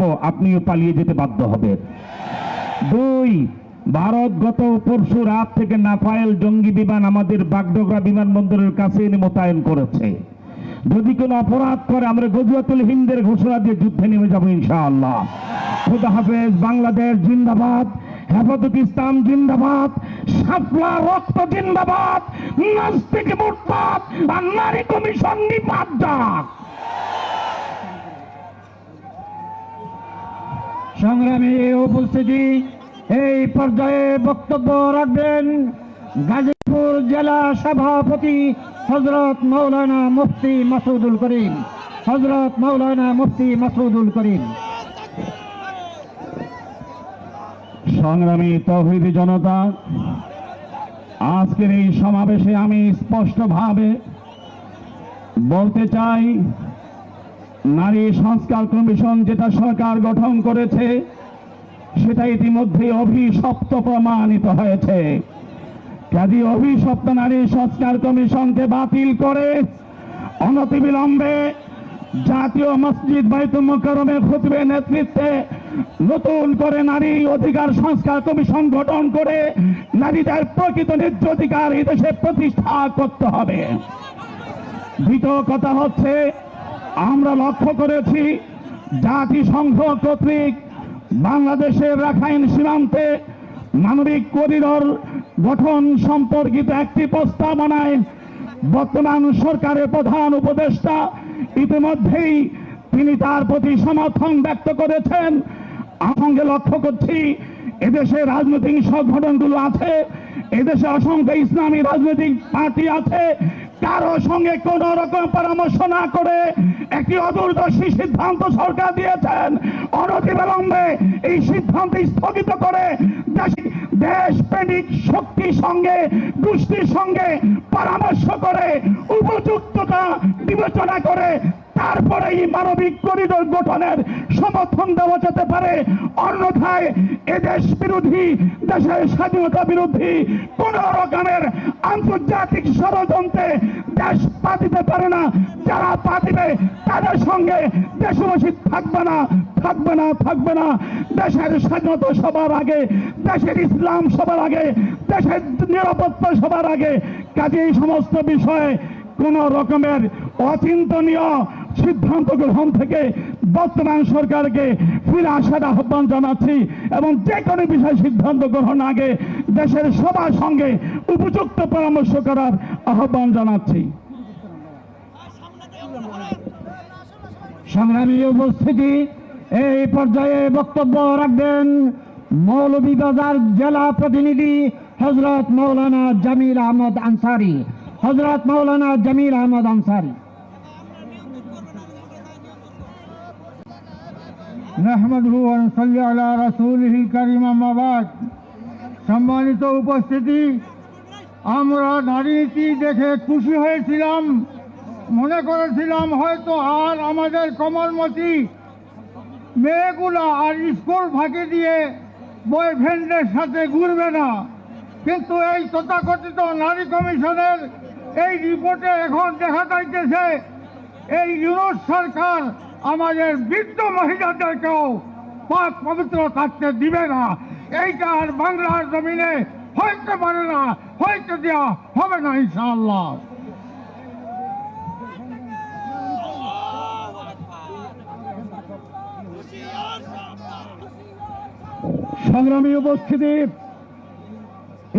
থাকব আপনিও পালিয়ে যেতে বাধ্য হবেন। দুই, ভারত গত পরশু রাত থেকে নাফায়েল জঙ্গি বিমান আমাদের বাগডোগরা বিমানবন্দরের কাছে এনে মোতায়েন করেছে। যদি কোনো অপরাধ করে, আমরা গজুয়াতুল হিন্দের ঘোষণা দিয়ে যুদ্ধে নেমে যাব ইনশাআল্লাহ। খুদা হাফেজ, বাংলাদেশ জিন্দাবাদ, হেফাজত ইসলাম জিন্দাবাদ সাপলা রক্ত জিন্দাবাদ, নাস্তিক মোরতাদ, আর নারী কমিশন নিপাত যাক। সংগ্রামী উপস্থিতি, এই পর্যায়ে বক্তব্য রাখবেন গাজীপুর জেলা সভাপতি হজরত মৌলানা মুফতি মাসুদুল করিম। হজরত মৌলানা মুফতি মাসুদুল করিম। সংগ্রামী তৌহিদি জনতা, আজকের এই সমাবেশে আমি স্পষ্টভাবে বলতে চাই নারী সংস্কার কমিশন যেটা সরকার গঠন করেছে, সেটা ইতিমধ্যে অভিশপ্ত প্রমাণিত হয়েছে। কাজী অভিশপ্ত নারী সংস্কার কমিশনকে বাতিল করে অনতিবিলম্বে জাতীয় মসজিদ বাইতুল মোকারমের খতিবের নেতৃত্বে নতুন করে নারী অধিকার সংস্কার কমিশন গঠন করে নারীদের প্রকৃত ন্যায্য অধিকার এই দেশে প্রতিষ্ঠা করতে হবে। দ্বিতীয় কথা হচ্ছে আমরা লক্ষ্য করেছি জাতিসংঘ কর্তৃক বাংলাদেশের রাখাইন সীমান্তে মানবিক করিডোর গঠন সম্পর্কিত একটি প্রস্তাবনায় বর্তমান সরকারের প্রধান উপদেষ্টা ইতিমধ্যেই তিনি তার প্রতি সমর্থন ব্যক্ত করেছেন। সঙ্গে লক্ষ্য করছি, এদেশে রাজনৈতিক সংগঠনগুলো আছে, এদেশে অসংখ্য ইসলামী রাজনৈতিক পার্টি আছে কারও সঙ্গে কোন রকম পরামর্শ না করে একটি অদূরদর্শী সিদ্ধান্ত সরকার দিয়েছেন। অনতিবিলম্বে এই সিদ্ধান্ত স্থগিত করে দেশ- দেশপ্রেমিক শক্তির সঙ্গে, গোষ্ঠীর সঙ্গে পরামর্শ করে উপযুক্ততা বিবেচনা করে তারপরে এই মানবিক করিডোর গঠনের সমর্থন দেওয়া যেতে পারে। অন্যথায় এদেশ বিরোধী, দেশের স্বাধীনতা বিরোধী কোন রকমের আন্তর্জাতিক ষড়যন্ত্রে দেশ পা দিতে পারে না। যারা পা দিবে, তাদের সঙ্গে দেশবাসী থাকবে না থাকবে না থাকবে না। দেশের স্বাধীনতা সবার আগে, দেশের ইসলাম সবার আগে, দেশের নিরাপত্তা সবার আগে। কাজে এই সমস্ত বিষয়ে কোন রকমের অচিন্তনীয় সিদ্ধান্ত গ্রহণ থেকে বর্তমান সরকারকে ফিরে আসার আহ্বান জানাচ্ছি এবং যে কোনো বিষয়ে সিদ্ধান্ত গ্রহণ আগে দেশের সবার সঙ্গে উপযুক্ত পরামর্শ করার আহ্বান জানাচ্ছি। সংগ্রামী উপস্থিতি, এই পর্যায়ে বক্তব্য রাখবেন মৌলভীবাজার জেলা প্রতিনিধি হজরত মৌলানা জামিল আহমদ আনসারি। হজরত মৌলানা জামিল আহমদ আনসারি। নুসাল্লি আলা রাসূলিহিল কারীম, আম্মা সম্মানিত উপস্থিতি, আমরা নারীনীতি দেখে খুশি হয়েছিলাম? মনে করেছিলাম হয়তো আর আমাদের কমলমতি মেয়েগুলো আর স্কুল ফাঁকি দিয়ে বয়ফ্রেন্ডের সাথে ঘুরবে না। কিন্তু এই তথাকথিত নারী কমিশনের এই রিপোর্টে এখন দেখা যাইতেছে, এই ইউরোপ সরকার আমাদের বৃদ্ধ মহিলাদেরকেও পাক পবিত্র থাকতে দিবে না। এইটা আর বাংলার জমিনে হইতে পারে না, হইতে দেওয়া হবে না ইনশাআল্লাহ। সংগ্রামী উপস্থিতি,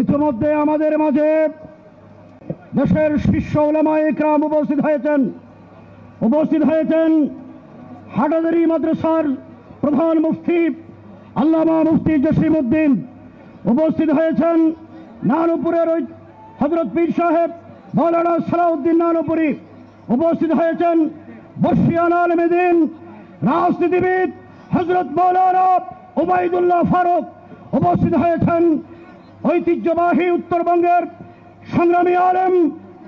ইতিমধ্যে আমাদের মাঝে দেশের শীর্ষ ওলামা ইকরাম উপস্থিত হয়েছেন। উপস্থিত হয়েছেন হাটাদারি মাদ্রাসার প্রধান মুফতি আল্লামা মুফতি জসিম উদ্দিন উপস্থিত হয়েছেন নানুপুরের ওই হজরত পীর সাহেব, মৌলানা সালাউদ্দিন নানুপুরি উপস্থিত হয়েছেন। বর্ষিয়ান আলমেদিন রাজনীতিবিদ হজরত মৌলানা ওবায়দুল্লাহ ফারুক উপস্থিত হয়েছেন। ঐতিহ্যবাহী উত্তরবঙ্গের সংগ্রামী আলেম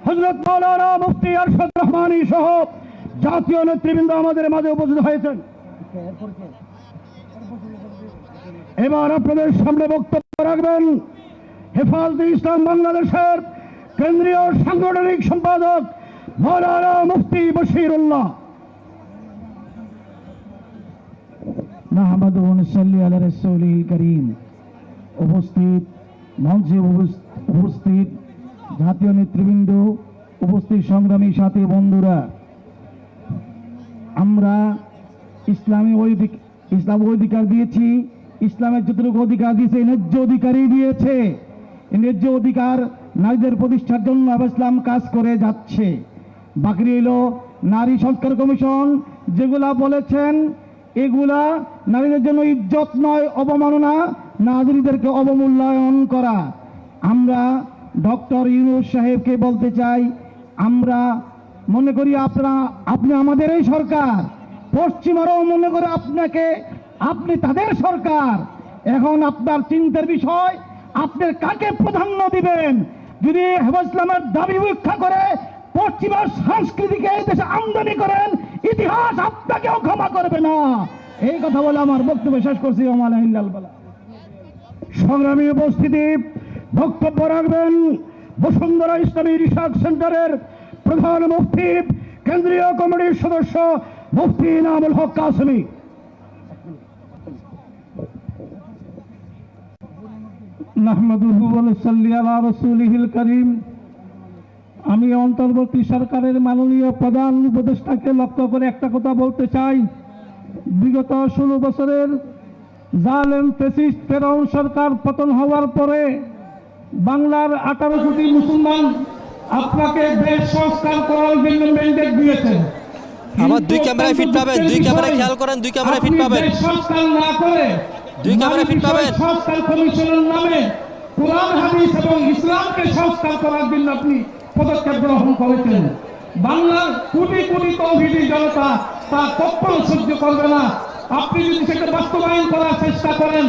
হজরত মৌলানা মুফতি আরশদ রহমানী সহ জাতীয় নেতৃবৃন্দ আমাদের মাঝে উপস্থিত হয়েছেন। এবার আপনাদের সামনে বক্তব্য রাখবেন হেফাজতে ইসলাম বাংলাদেশের কেন্দ্রীয় সাংগঠনিক সম্পাদক মৌলানা মুফতি বশিরুল্লাহ। নাহমাদু ওয়া নুসাল্লি আলা রাসূলিল কারীম। উপস্থিত, মঞ্চে উপস্থিত জাতীয় নেতৃবৃন্দ, উপস্থিত সংগ্রামী সাথী বন্ধুরা। আমরা ইসলামী অধিক ইসলাম অধিকার দিয়েছি, ইসলামের যতটুকু অধিকার দিয়েছে ন্যায্য অধিকারই দিয়েছে। ন্যায্য অধিকার নারীদের প্রতিষ্ঠার জন্য ইসলাম কাজ করে যাচ্ছে। বাকি রইল নারী সংস্কার কমিশন, যেগুলা বলেছেন, এগুলা নারীদের জন্য ইজ্জত নয়, অবমাননা নারীদেরকে অবমূল্যায়ন করা। আমরা ডক্টর ইউনুস সাহেবকে বলতে চাই, আমরা মনে করি আপনারা, আপনি আমাদের এই সরকার। পশ্চিমারাও মনে করে আপনাকে, আপনি তাদের সরকার। এখন আপনার চিন্তার বিষয়, আপনি কাকে প্রাধান্য দিবেন? যদি হেফাজ ইসলামের দাবি উপেক্ষা করে পশ্চিমার সংস্কৃতিকে এই দেশে আমদানি করেন, ইতিহাস আপনাকেও ক্ষমা করবে না। এই কথা বলে আমার বক্তব্য শেষ করছি সংগ্রামী উপস্থিতি, বক্তব্য রাখবেন বসুন্ধরা ইসলামী রিসার্চ সেন্টারের প্রধান মুফতি, কেন্দ্রীয় কমিটির সদস্য মুফতি নামুল হক কাসমি। আমি অন্তর্বর্তী সরকারের মাননীয় প্রধান উপদেষ্টাকে লক্ষ্য করে একটা কথা বলতে চাই। বিগত ষোলো বছরের জালেম ফেসিস্ট ফেরাউন সরকার পতন হওয়ার পরে বাংলার আঠারো কোটি মুসলমান আপনাকে দেশ সংস্কার করার জন্য ম্যান্ডেট দিয়েছেন আমার দুই ক্যামেরায় ফিট পাবেন, দুই ক্যামেরায় খেয়াল করেন, দুই ক্যামেরায় ফিট পাবেন। সংস্কার না করে দুই ক্যামেরায় ফিট পাবেন। সংস্কার কমিশনের নামে কোরআন হাদিস এবং ইসলামকে সংস্কার করার জন্য আপনি পদক্ষেপ গ্রহণ করেছেন বাংলার কোটি কোটি তৌহিদি জনতা তা কখনো সহ্য করবে না আপনি যদি সেটা বাস্তবায়ন করার চেষ্টা করেন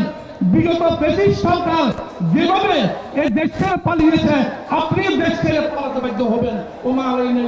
বিগত ব্রিটিশ সরকার যেভাবে এই দেশ ছেড়ে পালিয়েছে আপনি দেশ ছেড়ে পালাতে বাধ্য হবেন ওমা আলাইনা।